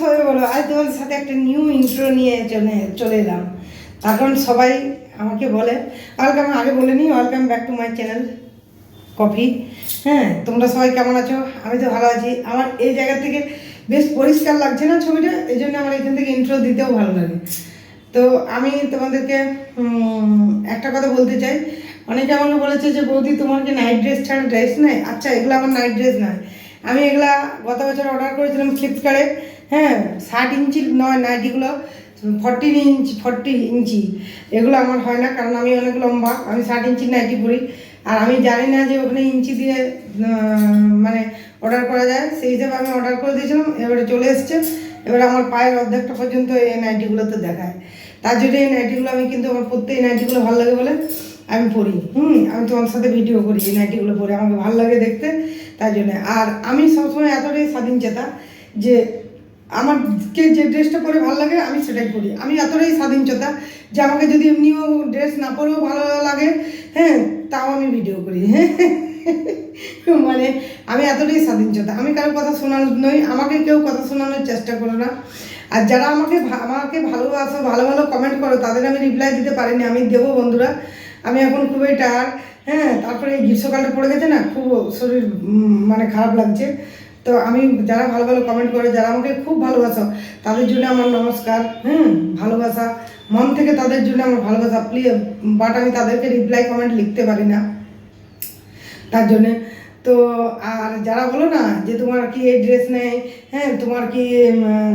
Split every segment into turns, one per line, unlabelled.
সবাই বলো। আজ তোমাদের সাথে একটা নিউ ইন্ট্রো নিয়ে চলে চলে এলাম। তার কারণ সবাই আমাকে বলে। ওয়েলকাম আগে বলে নিই welcome back to my channel coffee. হ্যাঁ তোমরা সবাই কেমন আছো? আমি তো ভালো আছি। আমার এই জায়গা থেকে বেশ পরিষ্কার লাগছে না ছবিটা? এই জন্য আমার এখান থেকে ইন্ট্রো দিতেও ভালো লাগে। তো আমি তোমাদেরকে একটা কথা বলতে চাই। অনেকে আমাকে বলেছে যে, বৌদি, তোমার কি নাইট ড্রেস ছাড়া ড্রেস নেই? আচ্ছা এগুলো আমার নাইট ড্রেস নয়। আমি এগুলা গত বছর অর্ডার করেছিলাম ফ্লিপকার্টে হ্যাঁ ষাট ইঞ্চি নয় নাইটিগুলো ফর্টিন ইঞ্চ ফর্টি ইঞ্চি, এগুলো আমার হয় না, কারণ আমি অনেক লম্বা, আমি ষাট ইঞ্চি নাইটি পরি। আর আমি জানি না যে ওখানে ইঞ্চি দিয়ে মানে অর্ডার করা যায়, সেই হিসাবে আমি অর্ডার করে দিয়েছিলাম, এবারে চলে এসছে। এবার আমার পায়ের অর্ধেকটা পর্যন্ত এই নাইটিগুলোতে দেখায়। তার জন্য এই নাইটিগুলো আমি কিন্তু আমার পরতে, এই নাইটিগুলো ভালো লাগে বলে আমি পড়ি হুম, আমি তোমার সাথে ভিডিও করি, এই নাইটিগুলো পরে। আমাকে ভালো লাগে দেখতে, তাই জন্য। আর আমি সবসময় এতটাই স্বাধীন চেতা যে আমাকে যে ড্রেসটা পরে ভালো লাগে, আমি সেটাই পরি। আমি এতটাই স্বাধীন চেতা যে আমাকে যদি এমনিও ড্রেস না পরেও ভালো লাগে হ্যাঁ তাও আমি ভিডিও করি। হ্যাঁ মানে আমি এতটাই স্বাধীন চেতা আমি কারোর কথা শোনার নই, আমাকে কেউ কথা শোনানোর চেষ্টা করে না। আর যারা আমাকে আমাকে ভালোবাসো, ভালো ভালো কমেন্ট করো, তাদের আমি রিপ্লাই দিতে পারিনি, আমি দেবো বন্ধুরা। আমি এখন খুবই টায়ার্ড হ্যাঁ তারপরে এই গ্রীষ্মকালটা পড়ে গেছে না, খুব শরীর মানে খারাপ লাগছে। তো আমি যারা ভালো ভালো কমেন্ট করে, যারা আমাকে খুব ভালোবাসো, তাদের জন্য আমার নমস্কার, হুম? ভালোবাসা। মন থেকে তাদের জন্য আমার ভালোবাসা। প্লিজ বাট আমি তাদেরকে রিপ্লাই কমেন্ট লিখতে পারি না। তার জন্যে। তো, আর যারা বলো না যে তোমার কি এই ড্রেস নেই হ্যাঁ তোমার কি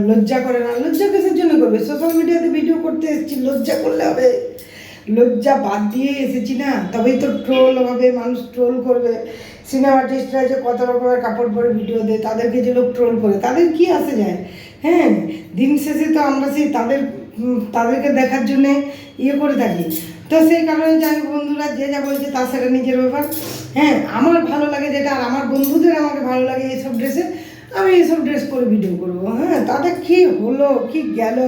লজ্জা করে না? লজ্জা কিসের জন্য করবে? সোশ্যাল মিডিয়াতে ভিডিও করতে এসেছি, লজ্জা করলে হবে। লজ্জা বাদ দিয়ে এসেছি না? তবেই তো ট্রোল হবে, মানুষ ট্রোল করবে। সিনেমা আর্টিস্টরা যে কত রকমের কাপড় পরে ভিডিও দেয়, তাদেরকে যে লোক ট্রোল করে, তাদের কি আসে যায়? হ্যাঁ দিন শেষে তো আমরা সেই তাদের তাদেরকে দেখার জন্যে ইয়ে করে থাকি। তো সেই কারণে যাই বন্ধুরা যে যা বলছে তা সেটা নিজের ব্যাপার। হ্যাঁ আমার ভালো লাগে যেটা, আর আমার বন্ধুদের আমাকে ভালো লাগে এইসব ড্রেসে আমি এইসব ড্রেস পরে ভিডিও করব। হ্যাঁ তাতে কি হলো, কি গেল?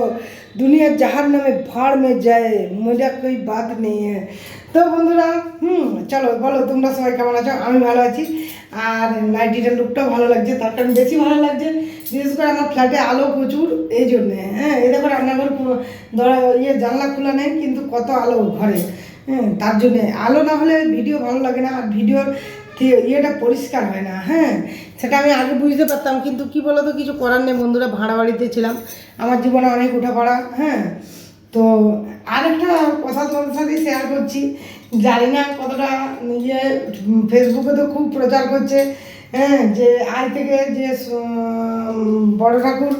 দুনিয়ার যাহার নামে ভাড় মে যায় মজা কই বাদ নেই। তো বন্ধুরা, হুম, চলো বলো, তোমরা সবাই কেমন আছো? আমি ভালো আছি। আর নাইটিটার লুকটাও ভালো লাগছে, তার কারণ বেশি ভালো লাগছে। বিশেষ করে আমার ফ্ল্যাটে আলো প্রচুর, এই জন্যে। হ্যাঁ এই দেখো রান্নাঘর দরজা ইয়ে জানলা খোলা নেই, কিন্তু কত আলো ঘরে। হ্যাঁ তার জন্যে। আলো না হলে ভিডিও ভালো লাগে না। আর ভিডিওর ইয়েটা পরিষ্কার হয় না হ্যাঁ? সেটা আমি আগে বুঝতে পারতাম, কিন্তু কি বলতো, কিছু করার নেই, বন্ধুরা, ভাড়া বাড়িতে ছিলাম। আমার জীবনে অনেক উঠাপড়া হ্যাঁ? তো আরেকটা কথা তোমাদের সাথে শেয়ার করছি। জানি না কতটা ইয়ে ফেসবুকে তো খুব প্রচার করছে হ্যাঁ? যে আজ থেকে যে বড় ঠাকুর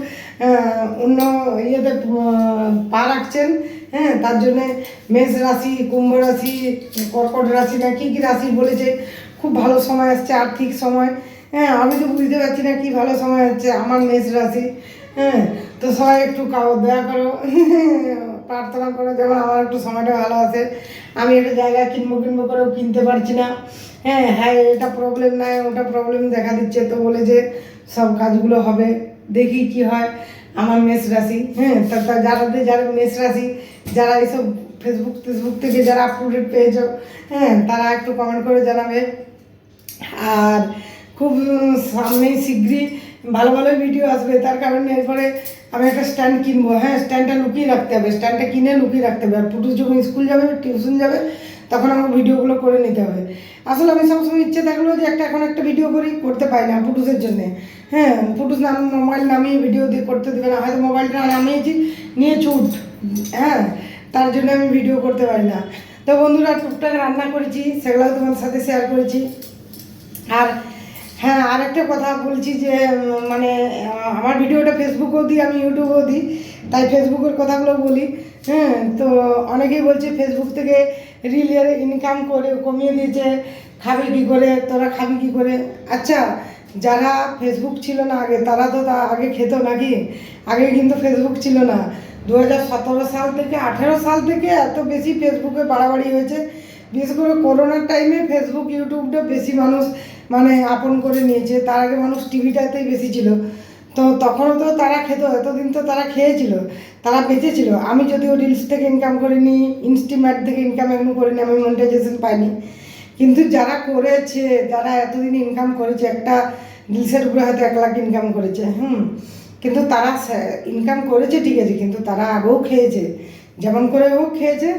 অন্য ইয়েতে পা রাখছেন হ্যাঁ? তার জন্যে মেষ রাশি, কুম্ভ রাশি, কর্কট রাশি না কী কী রাশি বলেছে খুব ভালো সময় আসছে, আর্থিক সময়। হ্যাঁ আমি তো বুঝতে পারছি না কি ভালো সময় হচ্ছে আমার মেষ রাশি। হ্যাঁ তো সবাই একটু কাও, দয়া করো। প্রার্থনা করো যেমন আমার একটু সময়টা ভালো আছে আমি একটা জায়গা কিনবো কিনবো করেও কিনতে পারছি না। হ্যাঁ হ্যাঁ এটা প্রবলেম নাই, ওটা প্রবলেম দেখা দিচ্ছে। তো বলে যে সব কাজগুলো হবে, দেখি কি হয়। আমার মেষ রাশি হ্যাঁ তা যারাদের যারা মেষ রাশি, যারা এইসব ফেসবুক ফেসবুক থেকে যারা আপটুডেট পেয়েছ হ্যাঁ তারা একটু কমেন্ট করে জানাবে। আর খুব সামনেই শীঘ্রই ভালো ভালো ভিডিও আসবে। তার কারণে এরপরে আমি একটা স্ট্যান্ড কিনবো। হ্যাঁ স্ট্যান্ডটা লুকিয়ে রাখতে হবে। স্ট্যান্ডটা কিনে লুকিয়ে রাখতে হবে। আর পুটুস যখন স্কুল যাবে টিউশন যাবে, তখন আমার ভিডিওগুলো করে নিতে হবে। আসলে আমি সবসময় ইচ্ছে থাকলেও যে একটা, এখন একটা ভিডিও করি, করতে পারি না পুটুসের জন্যে। হ্যাঁ পুটুস নাম, মোবাইল নামিয়ে ভিডিও দিয়ে করতে দেবে না। হয়তো মোবাইলটা নামিয়েছি নিয়ে ছুট হ্যাঁ তার জন্য আমি ভিডিও করতে পারি না। তো বন্ধুরা, টুকটাক রান্না করেছি, সেগুলোও তোমার সাথে শেয়ার করেছি। আর হ্যাঁ আর একটা কথা বলছি যে মানে আমার ভিডিওটা ফেসবুকেও দিই, আমি ইউটিউবেও দিই। তাই ফেসবুকের কথাগুলো বলি। হ্যাঁ তো অনেকেই বলছে ফেসবুক থেকে রিলের ইনকাম করে, কমিয়ে দিয়েছে। খাবে কি করে? তোরা খাবি কি করে? আচ্ছা যারা ফেসবুক ছিল না আগে, তারা তো তা আগে খেত নাকি? আগে কিন্তু ফেসবুক ছিল না। দু হাজার সতেরো সাল থেকে, আঠেরো সাল থেকে এত বেশি ফেসবুকে বাড়াবাড়ি হয়েছে। বিশেষ করে করোনার টাইমে ফেসবুক ইউটিউবটা বেশি মানুষ মানে আপন করে নিয়েছে। তার আগে মানুষ টিভিটাতেই বেশি ছিল। তো তখনও তো তারা খেত, এতদিন তো তারা খেয়েছিল, তারা বেঁচেছিল। আমি যদিও রিলস থেকে ইনকাম করিনি ইনস্টিম্যাট থেকে ইনকাম এমন করিনি, আমি মনিটাইজেশন পাইনি। কিন্তু যারা করেছে, যারা এতদিন ইনকাম করেছে, একটা রিলসের উপরে হয়তো এক লাখ ইনকাম করেছে, হুম। কিন্তু তারা ইনকাম করেছে, ঠিক আছে, কিন্তু তারা আগেও খেয়েছে। যেমন করে হোক খেয়েছে,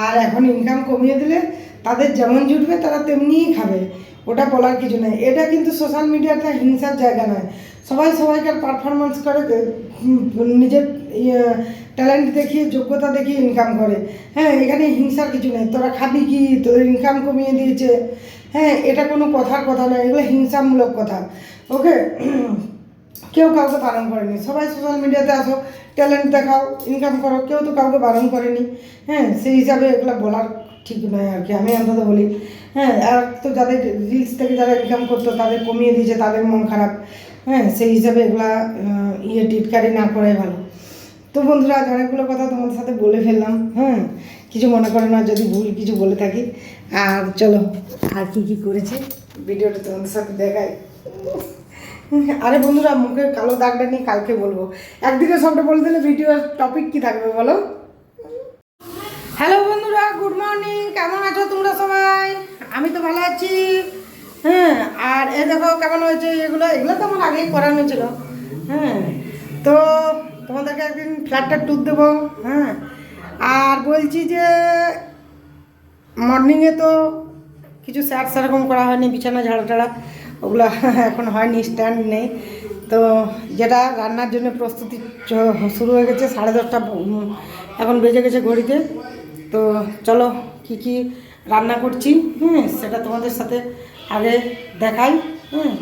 আর এখন ইনকাম কমিয়ে দিলে তাদের যেমন জুটবে, তারা তেমনিই খাবে। ওটা বলার কিছু নেই। এটা কিন্তু সোশ্যাল মিডিয়াটা হিংসার জায়গা নয়। সবাই সবাইকার পারফরমেন্স করে নিজের ট্যালেন্ট দেখিয়ে যোগ্যতা দেখিয়ে ইনকাম করে। হ্যাঁ এখানে হিংসার কিছু নেই। তোরা খাবি কি? তোদের ইনকাম কমিয়ে দিয়েছে। হ্যাঁ এটা কোনো কথার কথা নয়। এগুলো হিংসামূলক কথা। ওকে কেউ কাউকে বারণ করেনি। সবাই সোশ্যাল মিডিয়াতে আসো ট্যালেন্ট দেখাও ইনকাম করো, কেউ তো কাউকে বারণ করেনি। হ্যাঁ সেই হিসাবে এগুলো বলার ঠিক নয় আর কি, আমি অন্তত বলি। হ্যাঁ আর তো যাদের রিলস থেকে যারা ইনকাম করতো, তাদের কমিয়ে দিয়েছে, তাদের মন খারাপ। হ্যাঁ সেই হিসাবে এগুলা ইয়ে টিটকারি না করাই ভালো। তো বন্ধুরা, আজ অনেকগুলো কথা তোমাদের সাথে বলে ফেললাম। হ্যাঁ কিছু মনে করো না, যদি ভুল কিছু বলে থাকি। আর চলো, আর কি কি করেছি, ভিডিওটা তোমাদের সাথে দেখাই। আরে বন্ধুরা, মুখের কালো দাগটা নিয়ে কালকে বলব। একদিকে সবটা বলে দিলে ভিডিওর টপিক কি থাকবে বলো? হ্যালো বন্ধুরা গুড মর্নিং কেমন আছো তোমরা সবাই? আমি তো ভালো আছি। হ্যাঁ আর এ দেখো কেমন হয়েছে এগুলো এগুলো তো আমার আগেই করানো ছিল। হ্যাঁ তো তোমাদেরকে একদিন ফ্ল্যাটটা ট্যুর দেবো। হ্যাঁ আর বলছি যে মর্নিংয়ে তো কিছু স্যার সেরকম করা হয়নি, বিছানা ঝাড়া টাড়া ওগুলো এখন হয়নি স্ট্যান্ড নেই। তো যেটা রান্নার জন্য প্রস্তুতি শুরু হয়ে গেছে সাড়ে দশটা এখন বেজে গেছে ঘড়িতে। তো চলো কি কি রান্না করছি হ্যাঁ সেটা তোমাদের সাথে আগে দেখাই হ্যাঁ।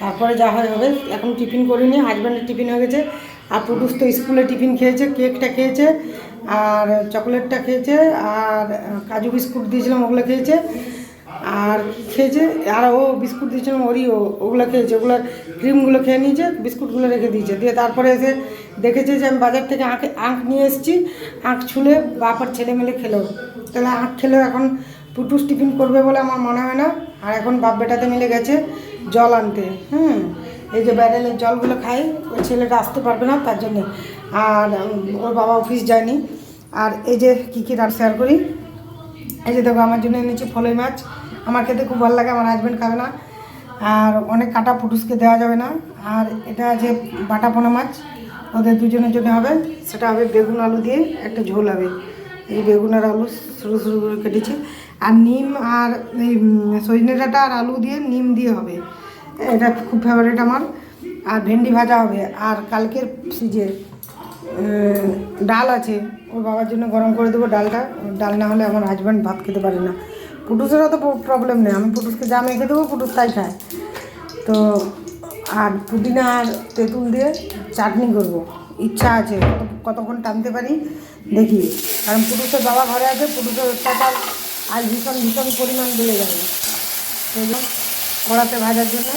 তারপরে যা হয় হবে, এখন টিফিন করিনি হাজব্যান্ডের টিফিন হয়ে গেছে। আর পুটুস তো স্কুলে টিফিন খেয়েছে, কেকটা খেয়েছে, আর চকলেটটা খেয়েছে, আর কাজু বিস্কুট দিয়েছিলাম, ওগুলো খেয়েছে। আর খেয়েছে আর ও বিস্কুট দিয়েছে দিয়েছিলাম ওরিও ওগুলো খেয়েছে, ওগুলো ক্রিমগুলো খেয়ে নিয়েছে বিস্কুটগুলো রেখে দিয়েছে। দিয়ে তারপরে এসে দেখেছে যে আমি বাজার থেকে আঁক আঁক নিয়ে এসেছি আঁক ছুলে বাপার ছেলে মেলে খেলো। তাহলে আঁক খেলেও এখন পুটুস টিফিন করবে বলে আমার মনে হয় না। আর এখন বাপ বেটাতে মিলে গেছে জল আনতে, হুম। এই যে ব্যারেলের জলগুলো খাই ওই ছেলেটা আসতে পারবে না তার জন্যে। আর ওর বাবা অফিস যায়নি। আর এই যে কী কী রান শেয়ার করি, এই যে দেখো আমার জন্য এনেছি ফলই মাছ। আমার খেতে খুব ভালো লাগে আমার হাজব্যান্ড খাবে না। আর অনেক কাটা পুটুসকে দেওয়া যাবে না। আর এটা আছে বাটা পোনা মাছ ওদের দুজনের জন্য হবে। সেটা হবে বেগুন আলু দিয়ে একটা ঝোল হবে। এই বেগুন আর আলু সরু সরু করে কেটেছি। আর নিম আর এই সজনে ডাঁটা আর আলু দিয়ে নিম দিয়ে হবে। এটা খুব ফেভারিট আমার। আর ভেন্ডি ভাজা হবে। আর কালকের আহ, ডাল আছে ওর বাবার জন্য গরম করে দেবো ডালটা। ডাল না হলে আমার হাজব্যান্ড ভাত খেতে পারে না। পুটুসেরও তো প্রবলেম নেই। আমি পুটুসকে যা মেখে দেবো, পুটুস তাই খায়। তো আর পুদিনা আর তেঁতুল দিয়ে চাটনি করব। ইচ্ছা আছে, কত কতক্ষণ টানতে পারি, দেখি। কারণ পুটুসের বাবা ঘরে আছে, পুটুসের অত্যাচার আর ভীষণ ভীষণ পরিমাণ বেড়ে যাবে। সেই জন্য কড়াতে ভাজার জন্য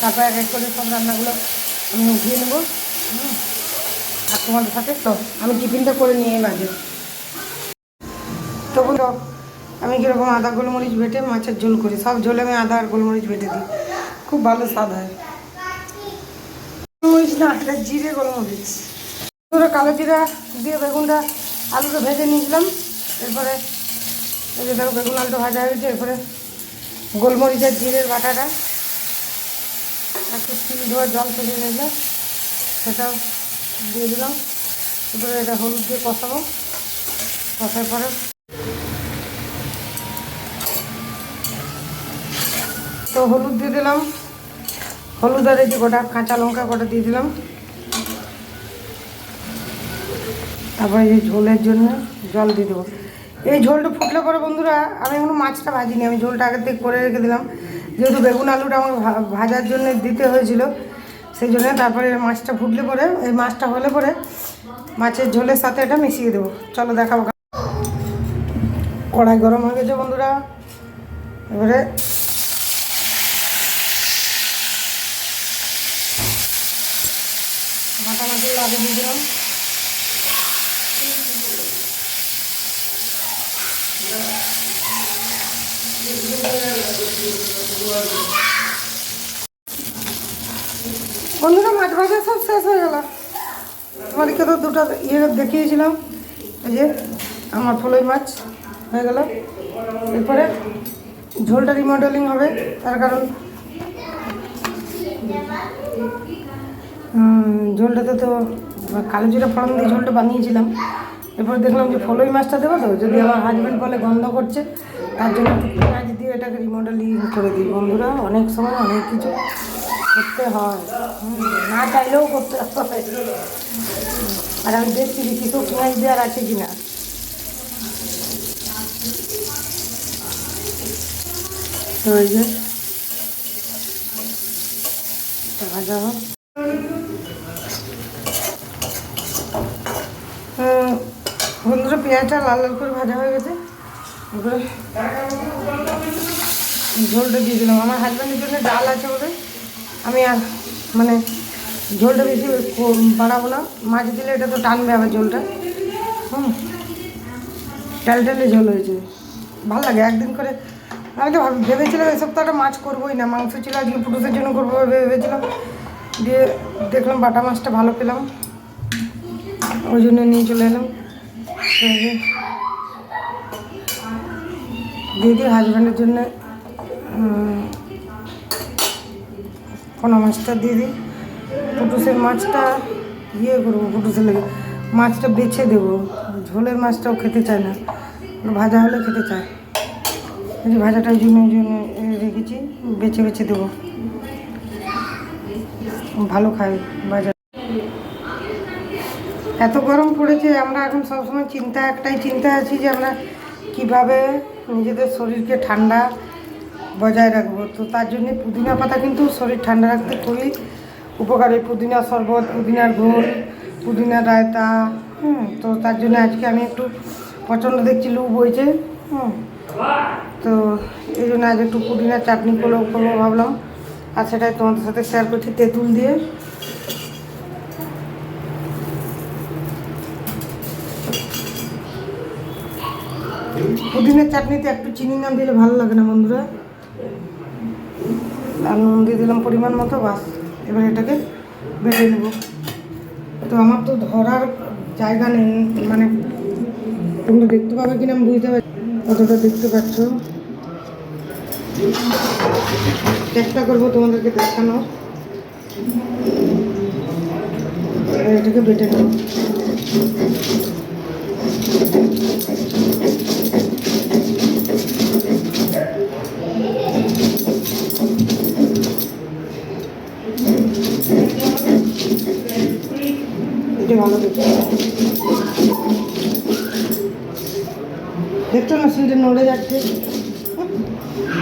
তারপর এক এক করে সব রান্নাগুলো আমি উঠিয়ে নেব। আর তোমাদের সাথে তো আমি টিফিনটা করে নিয়ে মাঝে তো আমি কীরকম আদা গোলমরিচ বেটে মাছের ঝোল করি। সব ঝোলে আমি আদা আর গোলমরিচ বেটে দিই। খুব ভালো স্বাদ হয়। গোলমরিচ না, এটা জিরে গোলমরিচ। পুরো কালো জিরা দিয়ে বেগুনটা আলুটা ভেজে নিয়েছিলাম। এরপরে এই দেখো বেগুন আলুটা ভাজা হয়ে গেছে, এরপরে গোলমরিচের জিরের বাটাটা। একটু তিল ধোয়া জল থেকে গেলে সেটাও দিয়ে দিলাম। এরপরে এটা হলুদ দিয়ে কষাবো। কষার পরে তো হলুদ দিয়ে দিলাম। হলুদ আর এই যে গোটা কাঁচা লঙ্কা গোটা দিয়ে দিলাম। তারপরে এই ঝোলের জন্য জল দিয়ে দেবো। এই ঝোলটা ফুটলে পরে বন্ধুরা, আমি এখনও মাছটা ভাজিনি, আমি ঝোলটা আগে থেকে করে রেখে দিলাম। যেহেতু বেগুন আলুটা আমার ভাজার জন্য দিতে হয়েছিল, সেই জন্য তারপরে মাছটা ফুটলে পরে, এই মাছটা হলে পরে মাছের ঝোলের সাথে এটা মিশিয়ে দেবো। চলো দেখাবো। কড়াই গরম হয়ে গেছে বন্ধুরা। এবারে মাছগুলো আগে দিয়ে দিলাম। বন্ধুরা মাছ ভাজা সব শেষ হয়ে গেল। তোমাদেরকে তো দুটো ইয়ে দেখিয়েছিলাম। এই যে, আমার ফলই মাছ হয়ে গেল। এরপরে ঝোলটা রিমডেলিং হবে, তার কারণ ঝোলটাতে তো কালো জিরা ফোড়ন দিয়ে ঝোলটা বানিয়েছিলাম। এরপর দেখলাম যে ফলই মাছটা দেবো তো, যদি আমার হাজব্যান্ড বলে গন্ধ করছে, তার জন্য পেঁয়াজ দিয়ে এটাকে রিমডেলিং করে দিই। বন্ধুরা, অনেক সময় অনেক কিছু করতে হয়। না চাইলেও করতে হয়। আর আমি দেখছি যে কিছু পেঁয়াজ দেওয়ার আছে কি না তো এই যে যাব হুম, বন্ধুরা পেঁয়াজটা লাল লাল করে ভাজা হয়ে গেছে। ঝোলটা দিয়ে দিলাম। আমার হাজব্যান্ডের জন্য ডাল আছে বলে আমি আর মানে ঝোলটা বেশি বাড়াবো না। মাছ দিলে এটা তো টানবে আবার ঝোলটা। হুম। টালে ঝোল হয়েছে। ভালো লাগে একদিন করে। আমি তো ভাব- ভেবেছিলাম এই সপ্তাহটা মাছ করবোই না। মাংস ছিল আজকে পুটুসের জন্য করব ভেবেছিলাম। দিয়ে দেখলাম বাটা মাছটা ভালো পেলাম। ওই জন্য নিয়ে চলে এলাম। দিই হাজব্যান্ডের জন্য পোনা মাছটা দিয়ে দিই পুটুসের মাছটা ইয়ে করব, পুটুসের লেগে, মাছটা বেছে দেবো। ঝোলের মাছটাও খেতে চায় না, ভাজা হলে খেতে চায়। এই ভাজাটা ওই জন্য জন্য রেখেছি, বেছে বেছে দেবো। ভালো খায় ভাজা। এত গরম পড়েছে, আমরা এখন সবসময় চিন্তা, একটাই চিন্তা আছি যে আমরা কীভাবে নিজেদের শরীরকে ঠান্ডা বজায় রাখব। তো তার জন্য পুদিনা পাতা কিন্তু শরীর ঠান্ডা রাখতে খুবই উপকারী। পুদিনা শরবত, পুদিনার ঘোল পুদিনা রায়তা, হুম, তো তার জন্য আজকে আমি একটু প্রচণ্ড দেখছি লু বইছে, হুম, তো এই জন্য আজ একটু পুদিনা চাটনি করব করব ভাবলাম। আর সেটাই তোমাদের সাথে শেয়ার করছি তেঁতুল দিয়ে। পুদিনের চাটনিতে একটু চিনি না দিলে ভালো লাগে না বন্ধুরা। আর নুন দিয়ে দিলাম পরিমাণ মতো, বাস। এবার এটাকে বেটে নেব। তো আমার তো ধরার জায়গা নেই মানে তোমরা দেখতে পাবে কিনা আমি বুঝতে পারছি কতটা দেখতে পাচ্ছ। চেষ্টা করব তোমাদেরকে দেখানো। এটাকে বেটে নেব। দেখছ না সিটে নড়ে যাচ্ছে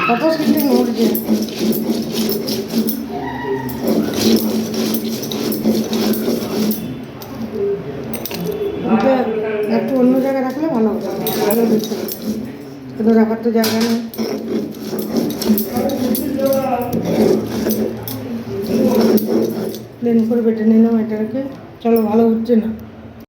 কত সিটে নড়ছে একটু অন্য জায়গায় রাখলে ভালো ভালো দেখতে কিন্তু রাখার তো জায়গা নেই প্লেন করে বেটে নিলাম এটাকে চলো ভালো হচ্ছে না।